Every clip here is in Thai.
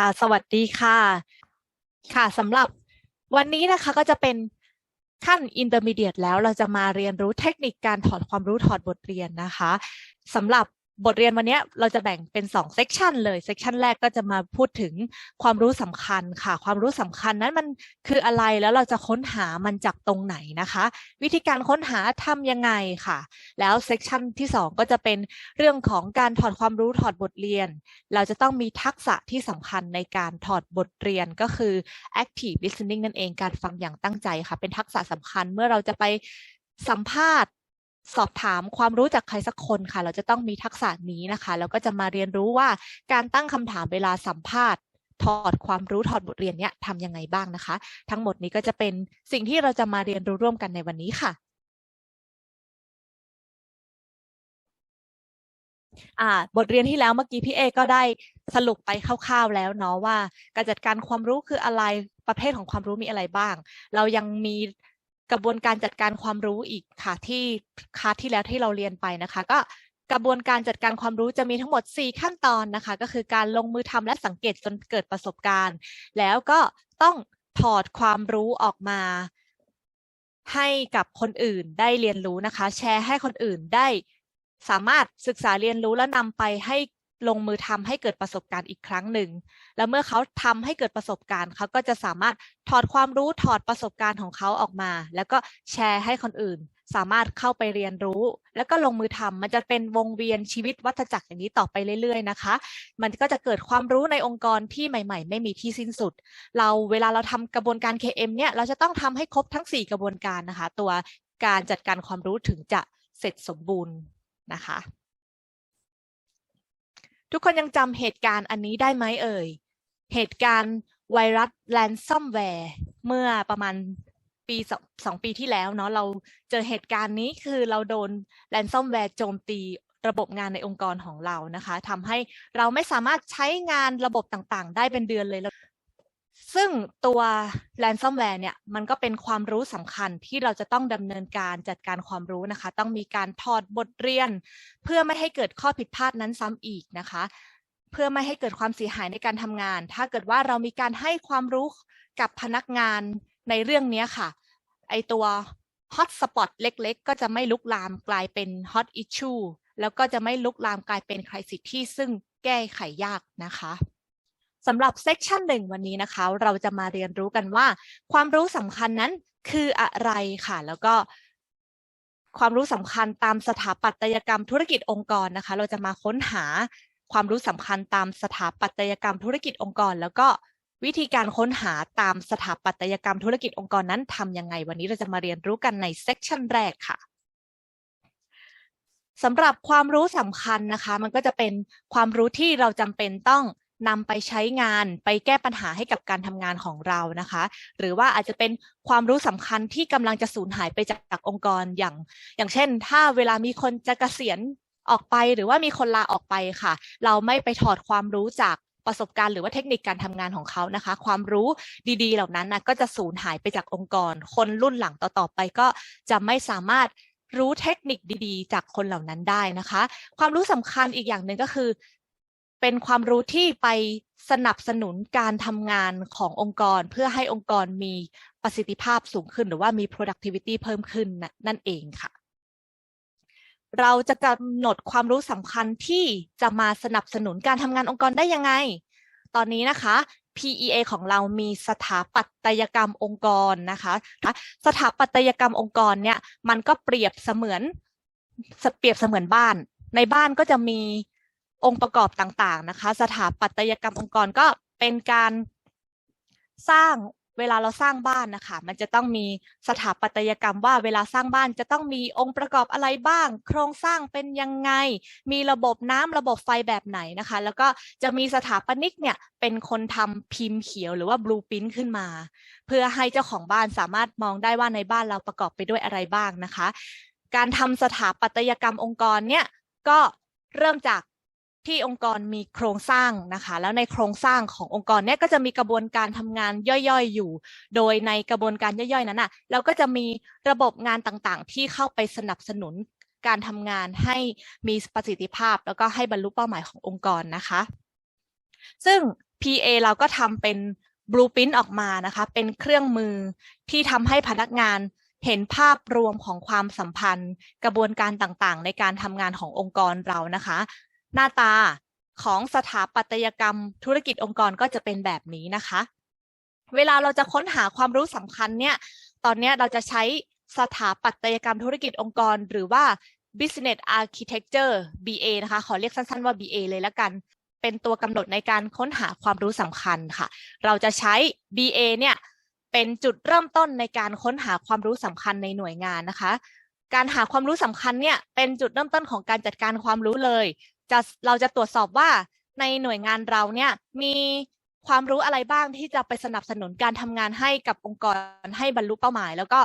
ค่ะสวัสดีค่ะ ค่ะสำหรับวันนี้นะคะก็จะเป็นขั้น intermediate แล้วเราจะมาเรียนรู้เทคนิคการถอดความรู้ถอดบทเรียนนะคะสำหรับ บทเรียนวันนี้เราจะแบ่งเป็น2 section เลย section แรกก็จะมาพูดถึงความรู้สำคัญค่ะ ความรู้สำคัญนั้นมันคืออะไรแล้วเราจะค้นหามันจากตรงไหนนะคะ วิธีการค้นหาทำยังไงค่ะ แล้ว section ที่ 2 ก็จะเป็นเรื่องของการถอดความรู้ถอดบทเรียน เราจะต้องมีทักษะที่สำคัญในการถอดบทเรียนก็คือ active listening นั่นเองการฟังอย่างตั้งใจค่ะ เป็นทักษะสำคัญเมื่อเราจะไปสัมภาษณ์ สอบถามความรู้จากใครสักคนค่ะ เราจะต้องมีทักษะนี้นะคะแล้วก็จะมาเรียนรู้ว่าการตั้งคำถามเวลาสัมภาษณ์ ถอดความรู้ถอดบทเรียนเนี้ยทำยังไงบ้างนะคะ ทั้งหมดนี้ก็จะเป็นสิ่งที่เราจะมาเรียนรู้ร่วมกันในวันนี้ค่ะอ่าบทเรียนที่แล้วเมื่อกี้พี่เอก็ได้สรุปไปคร่าวๆแล้วเนาะว่า การจัดการความรู้คืออะไรประเภทของความรู้มีอะไรบ้าง เรายังมี กระบวนการจัดการความรู้อีกค่ะที่คาที่แล้วที่เราเรียนไปนะคะ ก็กระบวนการจัดการความรู้จะมีทั้งหมด 4 ขั้นตอนนะคะ ก็คือการลงมือทำและสังเกตจนเกิดประสบการณ์ แล้วก็ต้องถอดความรู้ออกมา ให้กับคนอื่นได้เรียนรู้นะคะ แชร์ให้คนอื่นได้สามารถศึกษาเรียนรู้และนำไปให้ ลงมือทำให้เกิดประสบการณ์อีกครั้งหนึ่ง แล้วเมื่อเขาทำให้เกิดประสบการณ์ เขาก็จะสามารถถอดความรู้ถอดประสบการณ์ของเขาออกมา แล้วก็แชร์ให้คนอื่น สามารถเข้าไปเรียนรู้ แล้วก็ลงมือทำมันจะเป็นวงเวียนชีวิตวัฏจักรอย่างนี้ต่อไปเรื่อยๆนะคะ มันก็จะเกิดความรู้ในองค์กรที่ใหม่ ๆ ไม่มีที่สิ้นสุด เราเวลาเราทำกระบวนการ KM เนี่ยเราจะต้องทำให้ครบทั้ง 4 กระบวนการนะคะ ตัวการจัดการความรู้ถึงจะเสร็จสมบูรณ์นะคะ ทุกคนยังจำเหตุการณ์อันนี้ได้ไหมเอ่ย เหตุการณ์ไวรัสแลนซัมแวร์เมื่อประมาณปีสองสองปีที่แล้วเนาะเราเจอเหตุการณ์นี้คือเราโดนแลนซัมแวร์โจมตีระบบงานในองค์กรของเรานะคะทำให้เราไม่สามารถใช้งานระบบต่างๆ ได้เป็นเดือนเลยแล้ว ซึ่งตัว ransomware เนี่ยมันก็เป็นความรู้สำคัญที่เราจะต้องดำเนินการจัดการความรู้นะคะ ต้องมีการถอดบทเรียน เพื่อไม่ให้เกิดข้อผิดพลาดนั้นซ้ำอีกนะคะ เพื่อไม่ให้เกิดความเสียหายในการทำงาน ถ้าเกิดว่าเรามีการให้ความรู้กับพนักงานในเรื่องนี้ค่ะ ไอตัว hot spot เล็กๆ ก็จะไม่ลุกลามกลายเป็น hot issue แล้วก็จะไม่ลุกลามกลายเป็น crisis ที่ซึ่งแก้ไขยากนะคะ สำหรับเซกชันหนึ่งวันนี้นะคะ เราจะมาเรียนรู้กันว่า ความรู้สำคัญนั้นคืออะไรค่ะ แล้วก็ความรู้สำคัญตามสถาปัตยกรรมธุรกิจองค์กรนะคะ เราจะมาค้นหาความรู้สำคัญตามสถาปัตยกรรมธุรกิจองค์กร แล้วก็วิธีการค้นหาตามสถาปัตยกรรมธุรกิจองค์กรนั้นทำยังไง วันนี้เราจะมาเรียนรู้กันในเซกชันแรกค่ะสำหรับความรู้สำคัญนะคะ มันก็จะเป็นความรู้ที่เราจำเป็นต้อง นำไปใช้งานไปแก้ปัญหาให้กับการทำงานของเรานะคะ หรือว่าอาจจะเป็นความรู้สำคัญที่กำลังจะสูญหายไปจากองค์กรอย่าง อย่างเช่น ถ้าเวลามีคนจะเกษียณออกไป หรือว่ามีคนลาออกไปค่ะ เราไม่ไปถอดความรู้จากประสบการณ์หรือว่าเทคนิคการทำงานของเขานะคะ ความรู้ดีๆ เหล่านั้นนะก็จะสูญหายไปจากองค์กร คนรุ่นหลังต่อๆไปก็จะไม่สามารถรู้เทคนิคดีๆ จากคนเหล่านั้นได้นะคะ ความรู้สำคัญอีกอย่างหนึ่งก็คือ เป็นความรู้ที่ไปสนับสนุนการทำงานขององค์กร เพื่อให้องค์กรมีประสิทธิภาพสูงขึ้น หรือว่ามี productivity เพิ่มขึ้นนั่นเองค่ะ เราจะกำหนดความรู้สำคัญที่จะมาสนับสนุนการทำงานองค์กรได้ยังไง ตอนนี้นะคะ PEA ของเรามีสถาปัตยกรรมองค์กรนะคะ สถาปัตยกรรมองค์กรเนี่ยมันก็เปรียบเสมือนเปรียบเสมือนบ้าน ในบ้านก็จะมี องค์ประกอบต่างๆนะคะ สถาปัตยกรรมองค์กรก็เป็นการสร้างเวลาเราสร้างบ้านนะคะมันจะต้องมีสถาปัตยกรรมว่าเวลาสร้างบ้านจะต้องมีองค์ประกอบอะไรบ้าง โครงสร้างเป็นยังไง มีระบบน้ำระบบไฟแบบไหนนะคะ แล้วก็จะมีสถาปนิกเนี่ยเป็นคนทำพิมพ์เขียวหรือว่าบลูพิ้นขึ้นมา เพื่อให้เจ้าของบ้านสามารถมองได้ว่าในบ้านเราประกอบไปด้วยอะไรบ้างนะคะ การทำสถาปัตยกรรมองค์กรเนี่ยก็เริ่มจาก ที่องค์กรมีโครงสร้างนะคะ แล้วในโครงสร้างขององค์กรเนี้ยก็จะมีกระบวนการทำงานย่อยๆอยู่ โดยในกระบวนการย่อยๆนั้นน่ะเราก็จะมีระบบงานต่างๆ ที่เข้าไปสนับสนุนการทำงานให้มีประสิทธิภาพ แล้วก็ให้บรรลุเป้าหมายขององค์กรนะคะ ซึ่ง PA เราก็ทำเป็น blueprint ออกมานะคะ เป็นเครื่องมือที่ทำให้พนักงานเห็นภาพรวมของความสัมพันธ์ กระบวนการต่างๆ ในการทำงานขององค์กรเรานะคะ หน้าตาของสถาปัตยกรรมธุรกิจองค์กรก็จะเป็นแบบนี้นะคะ เวลาเราจะค้นหาความรู้สำคัญเนี่ย ตอนเนี้ยเราจะใช้สถาปัตยกรรมธุรกิจองค์กร หรือว่า business architecture BA นะคะ ขอเรียกสั้นๆว่า BA เลยละกัน เป็นตัวกำหนดในการค้นหาความรู้สำคัญค่ะ เราจะใช้ BA เนี่ยเป็นจุดเริ่มต้นในการค้นหาความรู้สำคัญในหน่วยงานนะคะ การหาความรู้สำคัญเนี่ยเป็นจุดเริ่มต้นของการจัดการความรู้เลย จะเราจะตรวจสอบว่าในหน่วยงานเราเนี่ยมีความรู้อะไรบ้างที่จะไปสนับสนุนการทำงานให้กับองค์กรให้บรรลุเป้าหมาย แล้วก็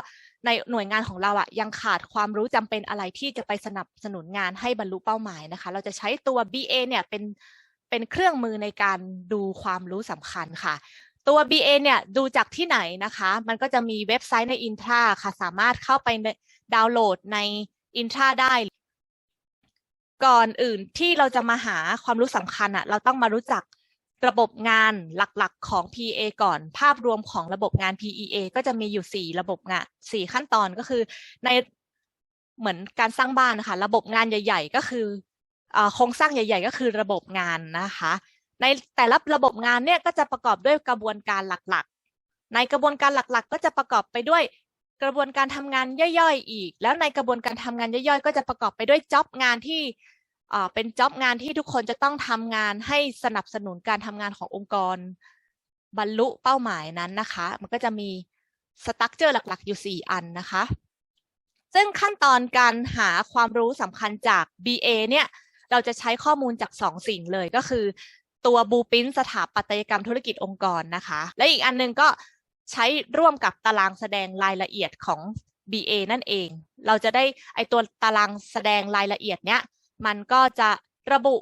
ในหน่วยงานของเราอะยังขาดความรู้จำเป็นอะไรที่จะไปสนับสนุนงานให้บรรลุเป้าหมายนะคะ เราจะใช้ตัว BA เนี่ยเป็นเป็นเครื่องมือในการดูความรู้สำคัญค่ะ ตัว BA เนี่ยดูจากที่ไหนนะคะ มันก็จะมีเว็บไซต์ใน Intra ค่ะ สามารถเข้าไปดาวน์โหลดใน Intra ได้ ก่อนอื่นที่เราจะมาหาความรู้สำคัญอะเราต้องมารู้จักระบบงานหลักๆของ PA ก่อน ภาพรวมของระบบงาน PEA ก็จะมีอยู่ 4 ระบบงาน4ขั้นตอนก็คือในเหมือนการสร้างบ้านนะคะระบบงานใหญ่ ๆ ก็คือโครงสร้างใหญ่ ๆ ก็คือระบบงานนะคะ ในแต่ละระบบงานเนี่ยก็จะประกอบด้วยกระบวนการหลักๆ ในกระบวนการหลักๆ ก็จะประกอบไปด้วย กระบวนการทำงานย่อยๆ อีก แล้วในกระบวนการทำงานย่อยๆ ก็จะประกอบไปด้วยจ็อบงานที่เป็นจ็อบงานที่ทุกคนจะต้องทำงานให้สนับสนุนการทำงานขององค์กร บรรลุเป้าหมายนั้นนะคะ มันก็จะมีสตั๊กเจอร์หลักๆ อยู่ 4 อันนะคะ ซึ่งขั้นตอนการหาความรู้สำคัญจาก BA เนี่ย เราจะใช้ข้อมูลจาก 2 สิ่งเลยก็คือ ตัวบูปินสถาปัตยกรรมธุรกิจองค์กรนะคะ และอีกอันนึงก็ ใช้ร่วมกับตารางแสดงรายละเอียดของ BA นั่นเอง เราจะได้ไอตัวตารางแสดงรายละเอียดเนี้ยมันก็จะระบุ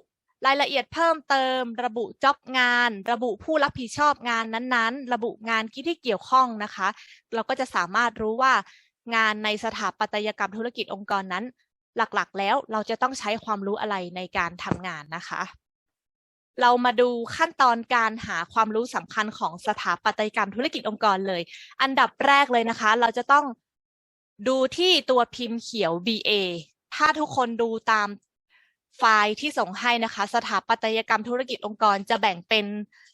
รายละเอียดเพิ่มเติม ระบุจ็อบงาน ระบุผู้รับผิดชอบงานนั้นๆ ระบุงานที่เกี่ยวข้องนะคะ เราก็จะสามารถรู้ว่างานในสถาปัตยกรรมธุรกิจองค์กรนั้น หลักๆ แล้วเราจะต้องใช้ความรู้อะไรในการทำงานนะคะ เรามาดูขั้นตอนการหาความรู้สำคัญของสถาปัตยกรรมธุรกิจองค์กรเลย อันดับแรกเลยนะคะ เราจะต้องดูที่ตัวพิมพ์เขียว BA ถ้าทุกคนดูตามไฟล์ที่ส่งให้นะคะ สถาปัตยกรรมธุรกิจองค์กรจะแบ่งเป็น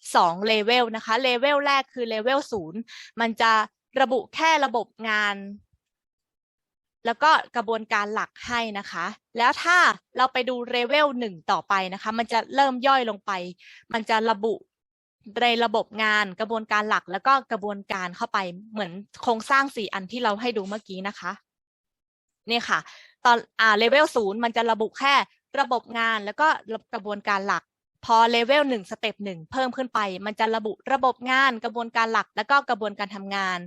2เลเวลนะคะเลเวลแรกคือเลเวลศูนย์มันจะระบุแค่ระบบงาน แล้วก็กระบวนการหลักให้นะคะ แล้วถ้าเราไปดูเลเวลหนึ่งต่อไปนะคะ มันจะเริ่มย่อยลงไป มันจะระบุในระบบงานกระบวนการหลักแล้วก็กระบวนการเข้าไปเหมือนโครงสร้างสี่อันที่เราให้ดูเมื่อกี้นะคะนี่ค่ะ ตอนอ่าเลเวลศูนย์มันจะระบุแค่ระบบงานแล้วก็กระบวนการหลัก พอเลเวลหนึ่งสเต็ปหนึ่งเพิ่มขึ้นไป มันจะระบุระบบงานกระบวนการหลักแล้วก็กระบวนการทำงาน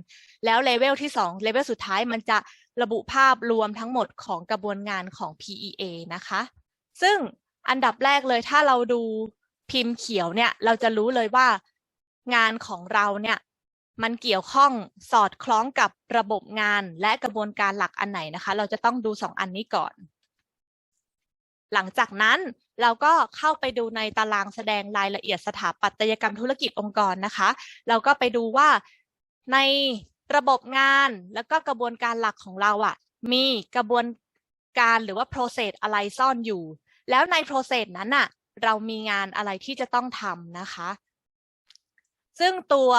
แล้วเลเวลที่2เลเวลสุดท้ายมันจะระบุภาพรวมทั้งหมดของกระบวนงานของ PEA นะคะ ซึ่งอันดับแรกเลยถ้าเราดูพิมพ์เขียวเนี่ย เราจะรู้เลยว่างานของเราเนี่ยมันเกี่ยวข้องสอดคล้องกับระบบงานและกระบวนการหลักอันไหนนะคะ เราจะต้องดูสองอันนี้ก่อน หลังจากนั้น เราก็เข้าไปดูในตารางแสดงรายละเอียดสถาปัตยกรรมธุรกิจองค์กรนะคะ เราก็ไปดูว่าในระบบงานแล้วก็กระบวนการหลักของเราอะ่ะ มีกระบวนการหรือว่า process อะไรซ่อนอยู่ แล้วใน process นั้นอะ่ะ เรามีงานอะไรที่จะต้องทำนะคะ ซึ่งตัว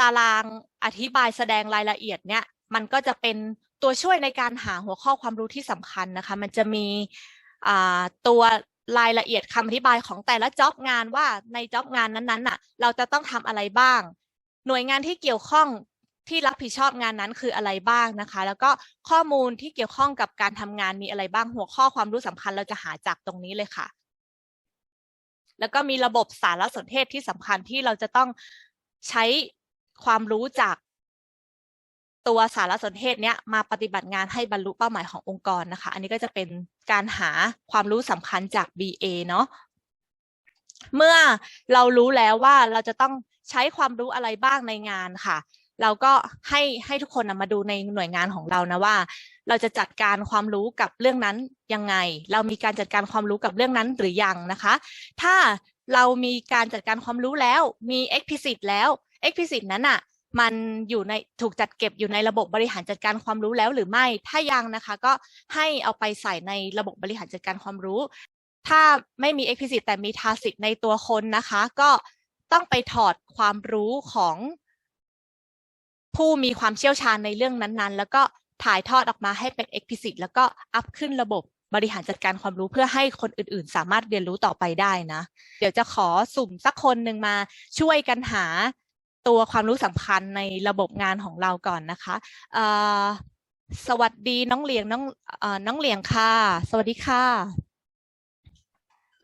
ตารางอธิบายแสดงรายละเอียดเนี่ย มันก็จะเป็นตัวช่วยในการหาหัวข้อความรู้ที่สำคัญนะคะ มันจะมี ตัวรายละเอียดคำอธิบายของแต่ละจ็อบงานว่าในจ็อบงานนั้นๆน่ะ เราจะต้องทำอะไรบ้าง หน่วยงานที่เกี่ยวข้องที่รับผิดชอบงานนั้นคืออะไรบ้างนะคะ แล้วก็ข้อมูลที่เกี่ยวข้องกับการทำงานมีอะไรบ้างหัวข้อความรู้สำคัญเราจะหาจากตรงนี้เลยค่ะ แล้วก็มีระบบสารสนเทศที่สำคัญที่เราจะต้องใช้ความรู้จาก ตัวสารสนเทศเนี้ยมาปฏิบัติงานให้บรรลุเป้าหมายขององค์กรนะคะ อันนี้ก็จะเป็นการหาความรู้สำคัญจาก BA เนาะเมื่อเรารู้แล้วว่าเราจะต้องใช้ความรู้อะไรบ้างในงานค่ะ เราก็ให้ให้ทุกคนมาดูในหน่วยงานของเรานะว่า เราจะจัดการความรู้กับเรื่องนั้นยังไง เรามีการจัดการความรู้กับเรื่องนั้นหรือยังนะคะ ถ้าเรามีการจัดการความรู้แล้วมี explicit แล้ว explicit นั้นอะ มันอยู่ในถูกจัดเก็บอยู่ในระบบบริหารจัดการความรู้แล้วหรือไม่ ถ้ายังนะคะ ก็ให้เอาไปใส่ในระบบบริหารจัดการความรู้ ถ้าไม่มี explicit แต่มี tacit ในตัวคนนะคะ ก็ต้องไปถอดความรู้ของผู้มีความเชี่ยวชาญในเรื่องนั้นๆ แล้วก็ถ่ายทอดออกมาให้เป็น explicit แล้วก็อัพขึ้นระบบบริหารจัดการความรู้เพื่อให้คนอื่นๆ สามารถเรียนรู้ต่อไปได้นะ เดี๋ยวจะขอสุ่มสักคนหนึ่งมาช่วยกันหา ตัวความรู้สำคัญในระบบงานของเราก่อนนะคะเอ่อสวัสดีน้องเหลียงน้องเอ่อน้องเหลียงค่ะ สวัสดีค่ะ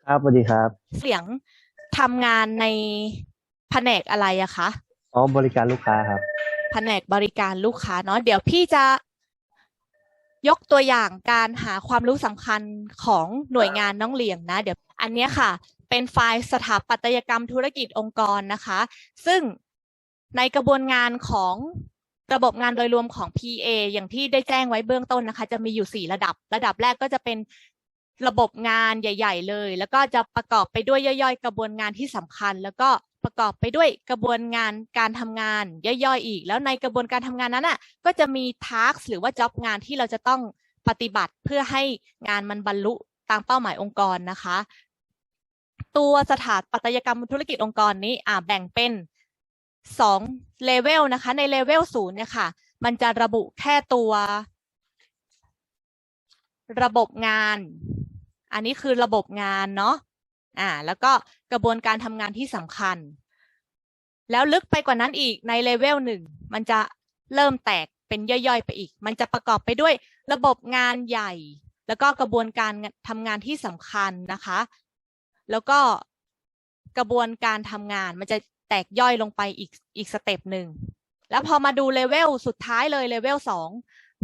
ครับสวัสดีครับเสียงทำงานในแผนกอะไรอะคะอ๋อบริการลูกค้าครับแผนกบริการลูกค้าเนาะเดี๋ยวพี่จะยกตัวอย่างการหาความรู้สำคัญของหน่วยงานน้องเหลียงนะ เดี๋ยวอันเนี้ยค่ะ เป็นไฟล์สถาปัตยกรรมธุรกิจองค์กรนะคะ ซึ่ง ในกระบวนงานของระบบงานโดยรวมของ PA อย่างที่ได้แจ้งไว้เบื้องต้นนะคะ จะมีอยู่สี่ระดับ ระดับแรกก็จะเป็นระบบงานใหญ่ ๆ เลย แล้วก็จะประกอบไปด้วยย่อยๆ กระบวนงานที่สำคัญ แล้วก็ประกอบไปด้วยกระบวนงานการทำงานย่อยๆ อีก แล้วในกระบวนการทำงานนั้นอะ ก็จะมี task หรือว่า job งานที่เราจะต้องปฏิบัติเพื่อให้งานมันบรรลุตามเป้าหมายองค์กรนะคะ ตัวสถาปัตยกรรมธุรกิจองค์กรนี้อ่าแบ่งเป็น สองเลเวลนะคะ ในเลเวลศูนย์เนี่ยค่ะ มันจะระบุแค่ตัว ระบบงาน อันนี้คือระบบงานเนาะอ่า แล้วก็กระบวนการทำงานที่สำคัญ แล้วลึกไปกว่านั้นอีกในเลเวลหนึ่งมันจะเริ่มแตกเป็นย่อยๆ ไปอีก มันจะประกอบไปด้วยระบบงานใหญ่ แล้วก็กระบวนการทำงานที่สำคัญนะคะ แล้วก็กระบวนการทำงานมันจะ ตกย่อยลงไปอีกอีกสเต็ปหนึ่ง แล้วพอมาดูเลเวลสุดท้ายเลยเลเวลสอง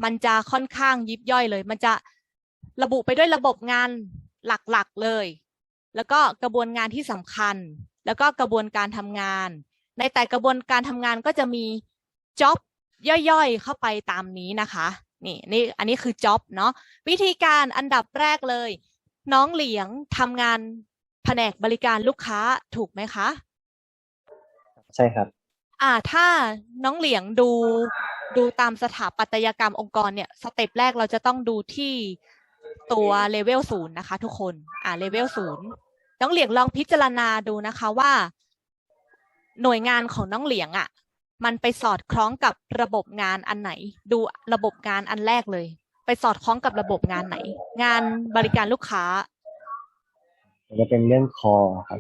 มันจะค่อนข้างยิบย่อยเลย มันจะระบุไปด้วยระบบงานหลักๆเลย แล้วก็กระบวนงานที่สำคัญ แล้วก็กระบวนการทำงาน ในแต่กระบวนการทำงานก็จะมี job ย่อยๆ เข้าไปตามนี้นะคะ นี่นี่อันนี้คือ job เนาะวิธีการอันดับแรกเลย น้องเหลียงทำงานแผนกบริการลูกค้าถูกไหมคะ ใช่ครับ อ่าถ้าน้องเหลียงดูดูตามสถาปัตยกรรมองค์กรเนี่ยสเต็ปแรกเราจะต้องดูที่ตัวเลเวลศูนย์นะคะ ทุกคน อ่าเลเวลศูนย์น้องเหลียงลองพิจารณาดูนะคะว่า หน่วยงานของน้องเหลียงอะ่ะ มันไปสอดคล้องกับระบบงานอันไหน ดูระบบงานอันแรกเลย ไปสอดคล้องกับระบบงานไหน งานบริการลูกค้าจะเป็นเรื่องคอครับ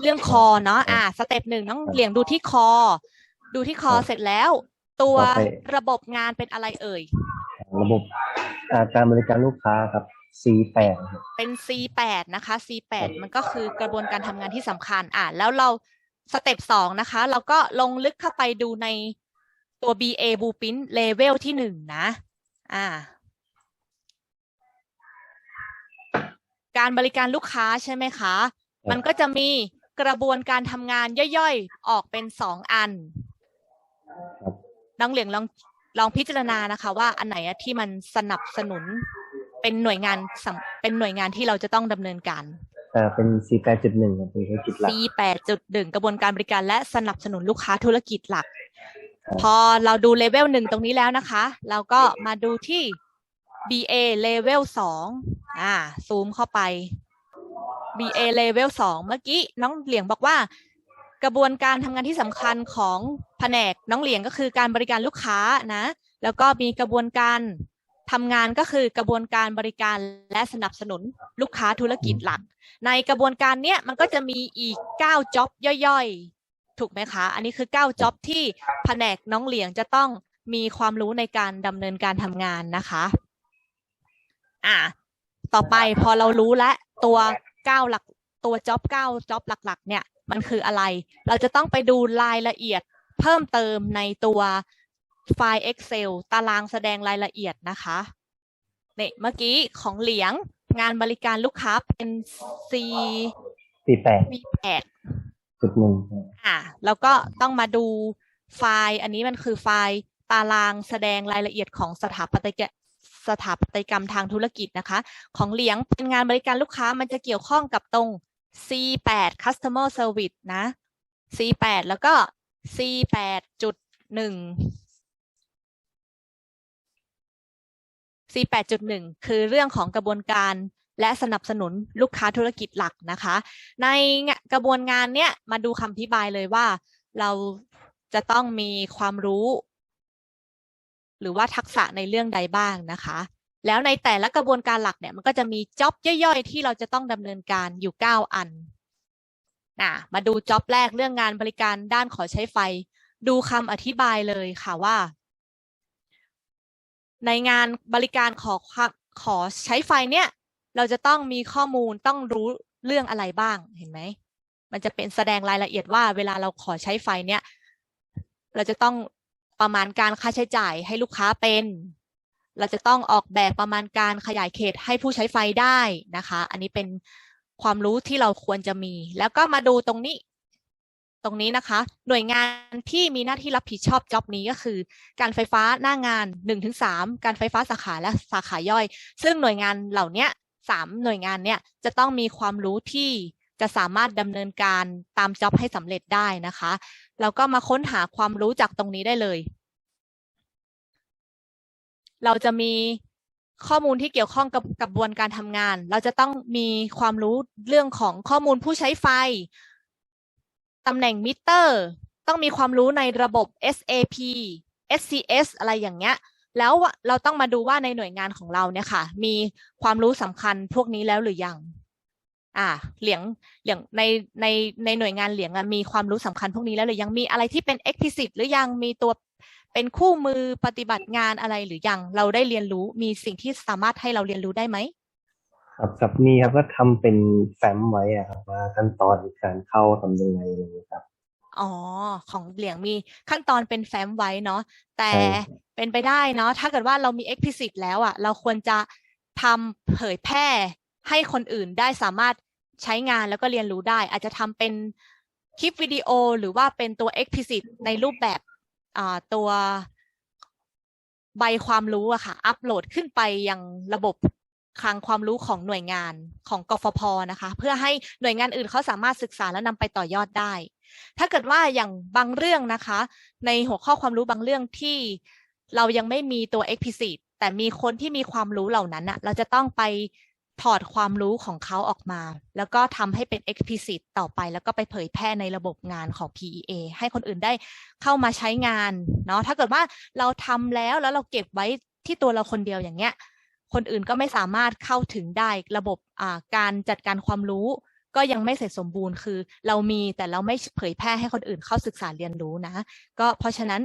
เรื่องคอเนาะอ่าสเต็ปหนึ่งน้องเหลียงดูที่คอ ดูที่คอครับเสร็จแล้ว ตัวต่อไประบบงานเป็นอะไรเอ่ย ระบบอ่าการบริการลูกค้าครับ C8 ครับเป็น C8 นะคะ C8 มันก็คือกระบวนการทำงานที่สำคัญอ่าแล้วเราสเต็ปสองนะคะ เราก็ลงลึกเข้าไปดูในตัว BA Blueprint Level ที่หนึ่งนะ อ่า การบริการลูกค้าใช่ไหมคะ มันก็จะมีกระบวนการทำงานย่อยๆ ออกเป็นสองอันครับน้องเหลียงลองลองพิจารณานะคะ ว่าอันไหนอะที่มันสนับสนุนเป็นหน่วยงานสำเป็นหน่วยงานที่เราจะต้องดำเนินการอ่าเป็น C8.1 ครับเป็นธุรกิจหลัก C 8.1 กระบวนการบริการและสนับสนุนลูกค้าธุรกิจหลักครับพอเราดูเลเวลหนึ่งตรงนี้แล้วนะคะ เราก็มาดูที่ BA level สองอ่า ซูมเข้าไป BA level สองเมื่อกี้น้องเหลียงบอกว่า กระบวนการทำงานที่สำคัญของแผนกน้องเหลียงก็คือการบริการลูกค้านะ แล้วก็มีกระบวนการทำงานก็คือกระบวนการบริการและสนับสนุนลูกค้าธุรกิจหลัก ในกระบวนการเนี้ยมันก็จะมีอีก 9จ็อบย่อยๆ ถูกไหมคะ อันนี้คือ 9จ็อบที่แผนกน้องเหลียงจะต้องมีความรู้ในการดำเนินการทำงานนะคะ อ่าต่อไปพอเรารู้และตัว 9หลักตัวจ็อบ9จ็อบหลัก ๆ เนี่ย มันคืออะไร เราจะต้องไปดูรายละเอียดเพิ่มเติมในตัวไฟล์ Excel ตารางแสดงรายละเอียดนะคะเนี่ยเมื่อกี้ของเหลียงงานบริการลูกค้าเป็น C C8 V8 จุดหนึ่งอะแล้วก็ต้องมาดูไฟล์ อันนี้มันคือไฟล์ตารางแสดงรายละเอียดของสถาปัตยก สถาปัตยกรรมทางธุรกิจนะคะ ของเหลียงเป็นงานบริการลูกค้ามันจะเกี่ยวข้องกับตรง C8 customer service นะ C8 แล้วก็ C8 จุดหนึ่ง C8.1 คือเรื่องของกระบวนการและสนับสนุนลูกค้าธุรกิจหลักนะคะ ในกระบวนงานเนี้ยมาดูคำอธิบายเลยว่าเราจะต้องมีความรู้ หรือว่าทักษะในเรื่องใดบ้างนะคะ แล้วในแต่ละกระบวนการหลักเนี่ยมันก็จะมีจ็อบย่อยๆ ที่เราจะต้องดำเนินการอยู่ 9 อันนะมาดูจ็อบแรกเรื่องงานบริการด้านขอใช้ไฟ ดูคำอธิบายเลยค่ะว่า ในงานบริการขอขอใช้ไฟเนี่ย เราจะต้องมีข้อมูลต้องรู้เรื่องอะไรบ้างเห็นไหมมันจะเป็นแสดงรายละเอียดว่าเวลาเราขอใช้ไฟเนี่ย เราจะต้อง ประมาณการค่าใช้จ่ายให้ลูกค้าเป็น เราจะต้องออกแบบประมาณการขยายเขตให้ผู้ใช้ไฟได้นะคะ อันนี้เป็นความรู้ที่เราควรจะมี แล้วก็มาดูตรงนี้ ตรงนี้นะคะ หน่วยงานที่มีหน้าที่รับผิดชอบจ็อบนี้ก็คือ การไฟฟ้าหน้างาน 1-3 การไฟฟ้าสาขาและสาขาย่อย ซึ่งหน่วยงานเหล่านี้สามหน่วยงานเนี้ยจะต้องมีความรู้ที่จะสามารถดำเนินการตามจ็อบให้สำเร็จได้นะคะ เราก็มาค้นหาความรู้จากตรงนี้ได้เลย เราจะมีข้อมูลที่เกี่ยวข้องกับกระบวนการทำงาน เราจะต้องมีความรู้เรื่องของข้อมูลผู้ใช้ไฟตำแหน่งมิเตอร์ ต้องมีความรู้ในระบบ SAP SCS อะไรอย่างเงี้ย แล้วเราต้องมาดูว่าในหน่วยงานของเราเนี่ยค่ะ มีความรู้สำคัญพวกนี้แล้วหรือยัง อ่าเหลียงเหลียงในในในหน่วยงานเหลียงอะมีความรู้สำคัญพวกนี้แล้วหรือยังมีอะไรที่เป็น explicit หรือยังมีตัวเป็นคู่มือปฏิบัติงานอะไรหรือยังเราได้เรียนรู้มีสิ่งที่สามารถให้เราเรียนรู้ได้ไหมครับกับนี่ครับก็ทำเป็นแฟ้มไว้อะครับว่าขั้นตอนการเข้าทำยังไงอะไรอย่างเงี้ยครับอ๋อ ของเหลียงมีขั้นตอนเป็นแฟ้มไว้เนาะแต่ใช่เป็นไปได้เนาะถ้าเกิดว่าเรามี explicit แล้วอะ เราควรจะทำเผยแพร่ ให้คนอื่นได้สามารถใช้งานแล้วก็เรียนรู้ได้ อาจจะทำเป็นคลิปวิดีโอหรือว่าเป็นตัว explicit ในรูปแบบตัวใบความรู้อะค่ะ อัปโหลดขึ้นไปยังระบบคลังความรู้ของหน่วยงานของกฟพนะคะ เพื่อให้หน่วยงานอื่นเขาสามารถศึกษาและนำไปต่อยอดได้ ถ้าเกิดว่าอย่างบางเรื่องนะคะ ในหัวข้อความรู้บางเรื่องที่เรายังไม่มีตัว explicit แต่มีคนที่มีความรู้เหล่านั้นอะเราจะต้องไป ถอดความรู้ของเขาออกมา แล้วก็ทำให้เป็น explicit ต่อไป แล้วก็ไปเผยแพร่ในระบบงานของ PEA ให้คนอื่นได้เข้ามาใช้งานเนาะถ้าเกิดว่าเราทำแล้วแล้วเราเก็บไว้ที่ตัวเราคนเดียวอย่างเงี้ย คนอื่นก็ไม่สามารถเข้าถึงได้ระบบการจัดการความรู้ ก็ยังไม่เสร็จสมบูรณ์คือ เรามีแต่เราไม่เผยแพร่ให้คนอื่นเข้าศึกษาเรียนรู้นะ ก็เพราะฉะนั้น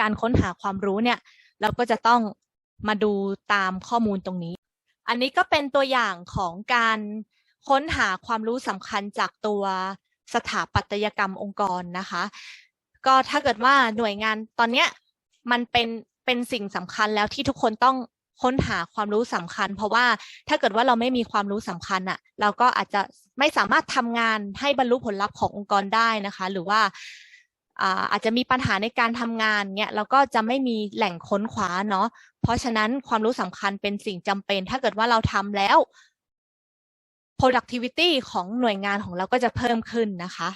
การค้นหาความรู้เนี่ย เราก็จะต้องมาดูตามข้อมูลตรงนี้ อันนี้ก็เป็นตัวอย่างของการค้นหาความรู้สำคัญจากตัวสถาปัตยกรรมองค์กรนะคะ ก็ถ้าเกิดว่าหน่วยงานตอนเนี้ยมันเป็นเป็นสิ่งสำคัญแล้วที่ทุกคนต้องค้นหาความรู้สำคัญ เพราะว่าถ้าเกิดว่าเราไม่มีความรู้สำคัญอะเราก็อาจจะไม่สามารถทำงานให้บรรลุผลลัพธ์ขององค์กรได้นะคะ หรือว่า อาอาจจะมีปัญหาในการทำงานเนี่ยเราก็จะไม่มีแหล่งค้นคว้าเนาะเพราะฉะนั้นความรู้สำคัญเป็นสิ่งจำเป็น ถ้าเกิดว่าเราทำแล้ว productivity ของหน่วยงานของเราก็จะเพิ่มขึ้นนะคะ